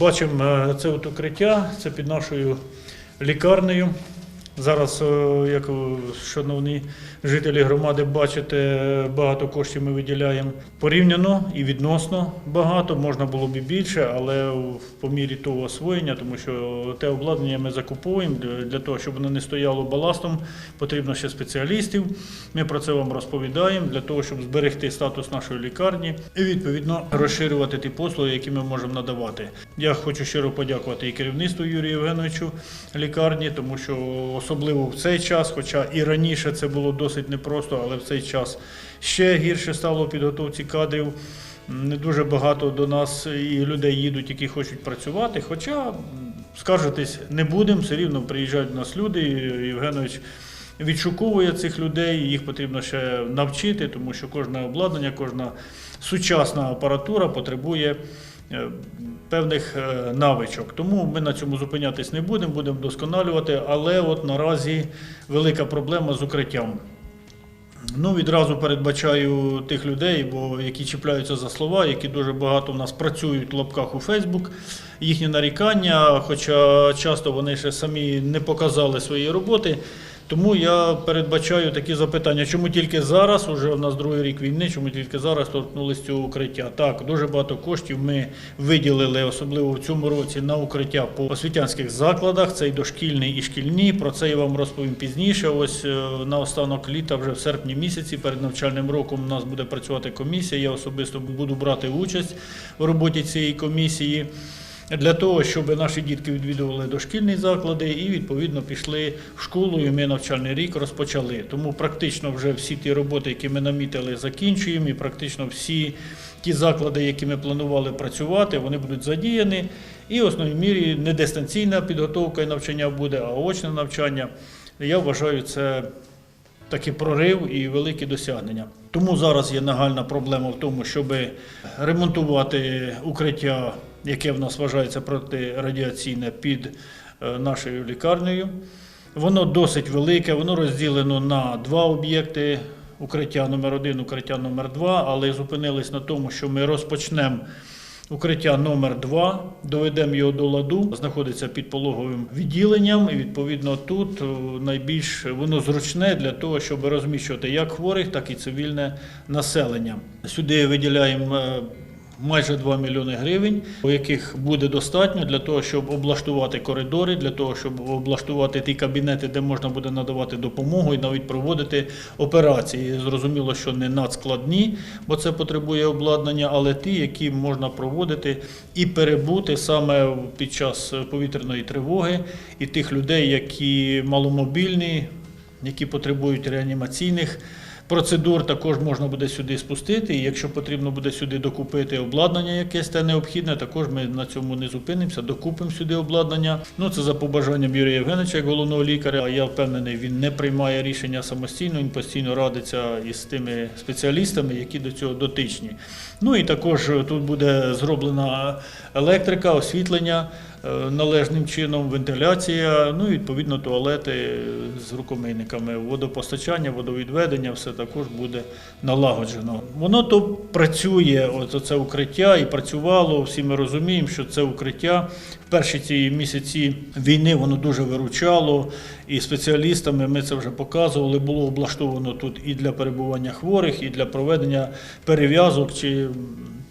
Бачимо е, це от укриття, це під нашою лікарнею. Зараз, е, як шановні жителі громади, бачите, багато коштів ми виділяємо порівняно і відносно багато. Можна було б і більше, але по мірі того освоєння, тому що те обладнання ми закуповуємо для того, щоб воно не стояло баластом, потрібно ще спеціалістів. Ми про це вам розповідаємо для того, щоб зберегти статус нашої лікарні і відповідно розширювати ті послуги, які ми можемо надавати. Я хочу щиро подякувати і керівництву Юрію Євгеновичу лікарні, тому що особливо в цей час, хоча і раніше це було досить непросто, але в цей час ще гірше стало підготовці кадрів. Не дуже багато до нас і людей їдуть, які хочуть працювати. Хоча скаржитись не будемо, все рівно приїжджають до нас люди. Євгенович відшуковує цих людей, їх потрібно ще навчити, тому що кожне обладнання, кожна сучасна апаратура потребує певних е, навичок. Тому ми на цьому зупинятись не будемо, будемо вдосконалювати, але от наразі велика проблема з укриттям. Ну, відразу передбачаю тих людей, бо які чіпляються за слова, які дуже багато в нас працюють в лапках у Фейсбук, їхні нарікання, хоча часто вони ще самі не показали свої роботи. Тому я передбачаю такі запитання, чому тільки зараз, уже в нас другий рік війни, чому тільки зараз торкнулися цього укриття. Так, дуже багато коштів ми виділили, особливо в цьому році, на укриття по освітянських закладах. Це і дошкільний, і шкільні. Про це я вам розповім пізніше. Ось е, на останок літа, вже в серпні місяці, перед навчальним роком, у нас буде працювати комісія. Я особисто буду брати участь у роботі цієї комісії для того, щоб наші дітки відвідували дошкільні заклади і відповідно пішли в школу. І ми навчальний рік розпочали. Тому практично вже всі ті роботи, які ми намітили, закінчуємо, і практично всі ті заклади, які ми планували працювати, вони будуть задіяні. І в основній мірі не дистанційна підготовка і навчання буде, а очне навчання. Я вважаю це такий прорив і великі досягнення. Тому зараз є нагальна проблема в тому, щоб ремонтувати укриття, яке в нас вважається протирадіаційне під е, нашою лікарнею. Воно досить велике, воно розділено на два об'єкти. Укриття номер 1 укриття номер 2 але зупинились на тому, що ми розпочнемо Укриття номер 2 доведемо його до ладу, знаходиться під пологовим відділенням, і відповідно тут е, найбільш воно зручне для того, щоб розміщувати як хворих, так і цивільне населення. Сюди виділяємо е, майже 2 мільйони гривень, яких буде достатньо для того, щоб облаштувати коридори, для того, щоб облаштувати ті кабінети, де можна буде надавати допомогу і навіть проводити операції. Зрозуміло, що не надскладні, бо це потребує обладнання, але ті, які можна проводити і перебути саме під час повітряної тривоги, і тих людей, які маломобільні, які потребують реанімаційних. Процедур також можна буде сюди спустити, і якщо потрібно буде сюди докупити обладнання якесь те необхідне, також ми на цьому не зупинимося, докупимо сюди обладнання. Ну це за побажанням Юрія Євгеновича, як головного лікаря. Я впевнений, він не приймає рішення самостійно, він постійно радиться із тими спеціалістами, які до цього дотичні. Ну і також тут буде зроблена електрика, освітлення належним чином, вентиляція, ну і відповідно туалети з рукомийниками, водопостачання, водовідведення, все також буде налагоджено. Воно то працює, от це укриття, і працювало. Всі ми розуміємо, що це укриття в перші ці місяці війни воно дуже виручало. І спеціалістами ми це вже показували. Було облаштовано тут і для перебування хворих, і для проведення перев'язок чи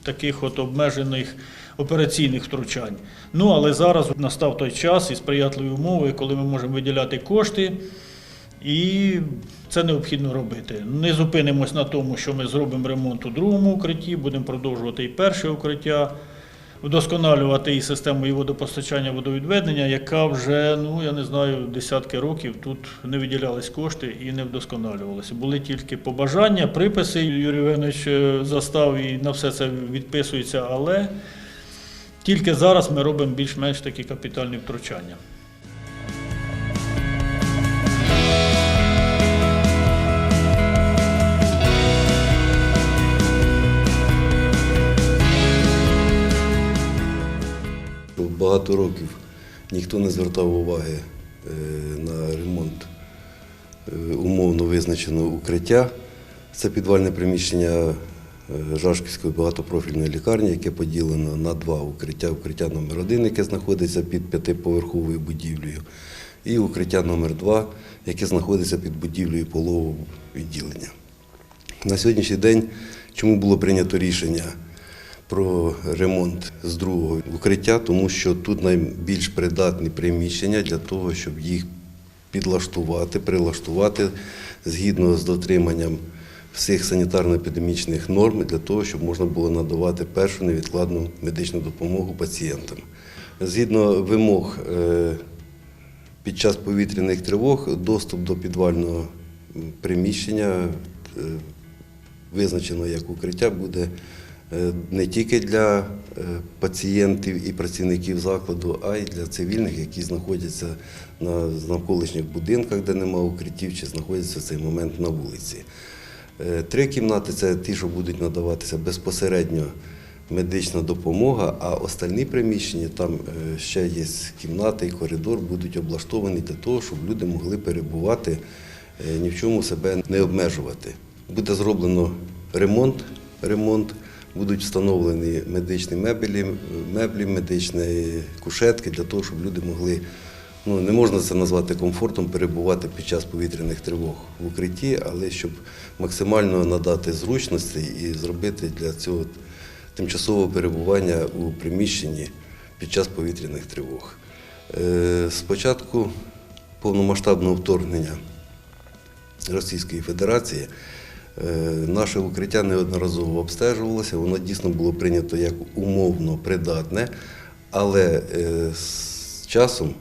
таких от обмежених операційних втручань. Ну але зараз настав той час і сприятливі умови, коли ми можемо виділяти кошти. І це необхідно робити. Не зупинимось на тому, що ми зробимо ремонт у другому укритті, будемо продовжувати і перше укриття, вдосконалювати і систему і водопостачання, водовідведення, яка вже, ну я не знаю, десятки років тут не виділялись кошти і не вдосконалювалися. Були тільки побажання, приписи. Юрій Євгенович е, застав і на все це відписується, але тільки зараз ми робимо більш-менш такі капітальні втручання. Багато років ніхто не звертав уваги е, на ремонт е, умовно визначеного укриття. Це підвальне приміщення Жашківської багатопрофільної лікарні, яке поділено на два укриття. Укриття номер 1 яке знаходиться під п'ятиповерховою будівлею, і укриття номер 2 яке знаходиться під будівлею пологового відділення. На сьогоднішній день чому було прийнято рішення про ремонт з другого укриття, тому що тут найбільш придатні приміщення для того, щоб їх підлаштувати, прилаштувати згідно з дотриманням всіх санітарно-епідемічних норм для того, щоб можна було надавати першу невідкладну медичну допомогу пацієнтам. Згідно вимог е, під час повітряних тривог доступ до підвального приміщення е, визначено як укриття буде е, не тільки для пацієнтів і працівників закладу, а й для цивільних, які знаходяться на навколишніх будинках, де немає укриттів, чи знаходяться в цей момент на вулиці. Е, Три кімнати це ті, що будуть надаватися безпосередньо медична допомога, а остальні приміщення, там е, ще є кімнати і коридор, будуть облаштовані для того, щоб люди могли перебувати, е, ні в чому себе не обмежувати. Буде зроблено ремонт, ремонт будуть встановлені медичні меблі, меблі, медичні кушетки для того, щоб люди могли ну не можна це назвати комфортом перебувати під час повітряних тривог в укритті, але щоб максимально надати зручності і зробити для цього тимчасове перебування у приміщенні під час повітряних тривог. Е, Спочатку повномасштабного вторгнення Російської Федерації е, наше укриття неодноразово обстежувалося, воно дійсно було прийнято як умовно придатне, але е, з часом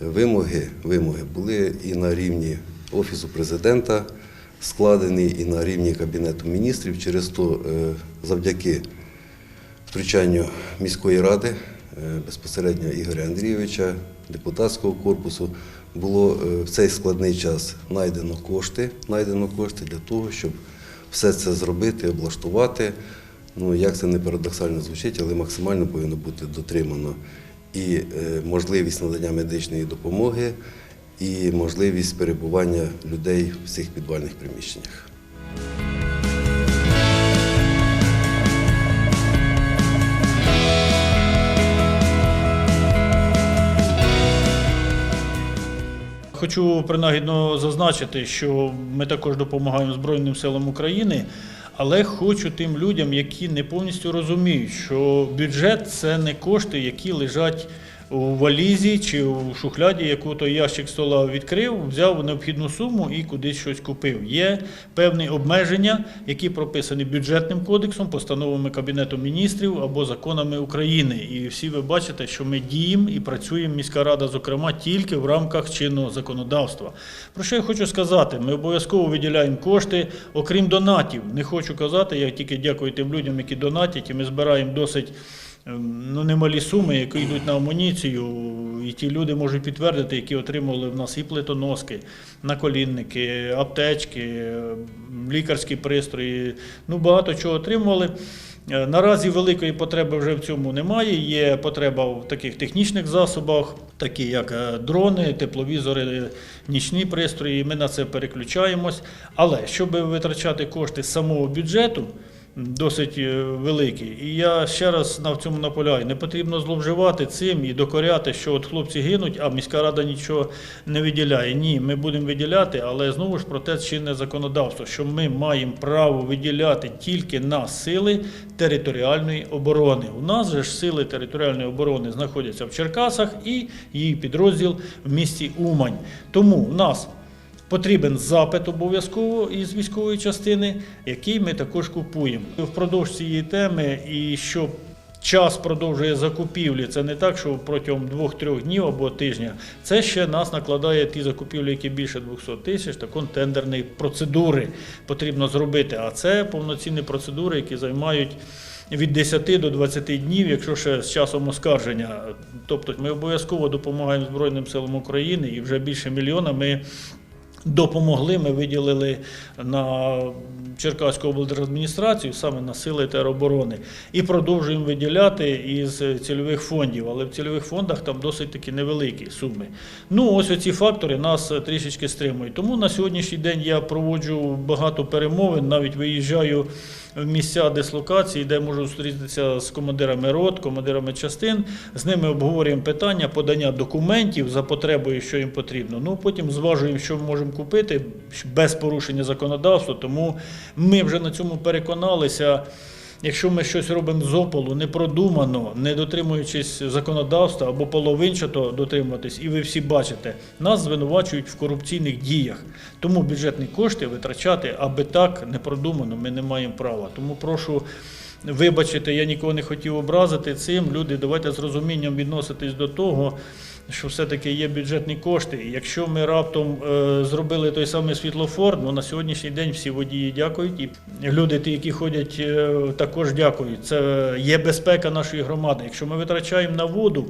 вимоги, вимоги були і на рівні Офісу президента складені, і на рівні Кабінету міністрів. Через то е, завдяки втручанню міської ради е, безпосередньо Ігоря Андрійовича, депутатського корпусу, було е, в цей складний час знайдено кошти, знайдено кошти для того, щоб все це зробити, облаштувати. Ну, як це не парадоксально звучить, але максимально повинно бути дотримано і е, можливість надання медичної допомоги, і можливість перебування людей в цих підвальних приміщеннях. Хочу принагідно зазначити, що ми також допомагаємо Збройним силам України, але хочу тим людям, які не повністю розуміють, що бюджет це не кошти, які лежать у валізі чи у шухляді, яку той ящик стола відкрив, взяв необхідну суму і кудись щось купив. Є певні обмеження, які прописані бюджетним кодексом, постановами Кабінету міністрів або законами України. І всі ви бачите, що ми діємо і працюємо міська рада, зокрема, тільки в рамках чинного законодавства. Про що я хочу сказати? Ми обов'язково виділяємо кошти, окрім донатів. Не хочу казати, я тільки дякую тим людям, які донатять, і ми збираємо досить. Ем, Ну, немалі суми, які йдуть на амуніцію, і ті люди можуть підтвердити, які отримували в нас і плитоноски, наколінники, аптечки, ем, лікарські пристрої. Ну, багато чого отримували. Е, Наразі великої потреби вже в цьому немає. Є потреба в таких технічних засобах, такі як е, дрони, тепловізори, нічні пристрої. Ми на це переключаємось. Але щоб витрачати кошти з самого бюджету, досить е, великий. І я ще раз на цьому наполягаю. Не потрібно зловживати цим і докоряти, що от хлопці гинуть, а міська рада нічого не виділяє. Ні, ми будемо виділяти, але знову ж про те чинне законодавство, що ми маємо право виділяти тільки на сили територіальної оборони. У нас же ж сили територіальної оборони знаходяться в Черкасах і її підрозділ в місті Умань. Тому в нас Потрібен запит обов'язково із військової частини, який ми також купуємо. Впродовж цієї теми і що час продовжує закупівлі, це не так, що протягом двох-трьох днів або тижня. Це ще нас накладає ті закупівлі, які більше 200 тисяч, так он тендерні процедури потрібно зробити. А це повноцінні процедури, які займають. Від 10 до 20 днів, якщо ще з часом оскарження. Тобто ми обов'язково допомагаємо Збройним силам України і вже більше мільйона ми допомогли. Ми виділили на Черкаську облдержадміністрацію саме на сили тероборони і продовжуємо виділяти із цільових фондів. Але в цільових фондах там досить такі невеликі суми. Ну, ось оці фактори нас трішечки стримують. Тому на сьогоднішній день я проводжу багато перемовин, навіть виїжджаю місця дислокації, де можу зустрітися з командирами рот, командирами частин. З ними обговорюємо питання подання документів за потребою, що їм потрібно. Ну потім зважуємо, що ми можемо купити без порушення законодавства. Тому ми вже на цьому переконалися. Якщо ми щось робимо з ополу непродумано, не дотримуючись законодавства або половинчато дотримуватись, і ви всі бачите, нас звинувачують в корупційних діях. Тому бюджетні кошти витрачати аби так непродумано ми не маємо права. Тому прошу вибачити, я нікого не хотів образити цим. Люди, давайте з розумінням відноситись до того. Що все-таки є бюджетні кошти. Якщо ми раптом е, зробили той самий світлофор, ну на сьогоднішній день всі водії дякують, і люди, ті, які ходять, е, також дякують. Це є безпека нашої громади. Якщо ми витрачаємо на воду,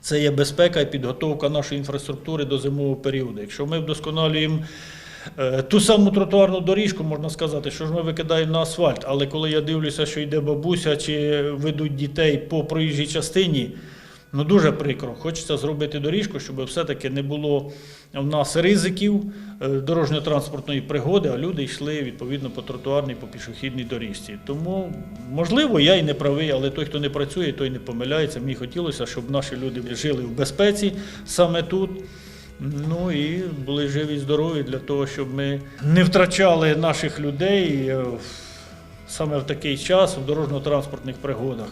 це є безпека і підготовка нашої інфраструктури до зимового періоду. Якщо ми вдосконалюємо ту саму тротуарну доріжку, можна сказати, що ж ми викидаємо на асфальт. Але коли я дивлюся, що йде бабуся чи ведуть дітей по проїжджій частині, ну дуже прикро. Хочеться зробити доріжку, щоб все-таки не було в нас ризиків е, дорожньо-транспортної пригоди, а люди йшли відповідно по тротуарній, по пішохідній доріжці. Тому, можливо, я і не правий, але той, хто не працює, той не помиляється. Мені хотілося, щоб наші люди жили в безпеці саме тут. Ну і були живі здорові для того, щоб ми не втрачали наших людей е, саме в такий час в дорожньо-транспортних пригодах.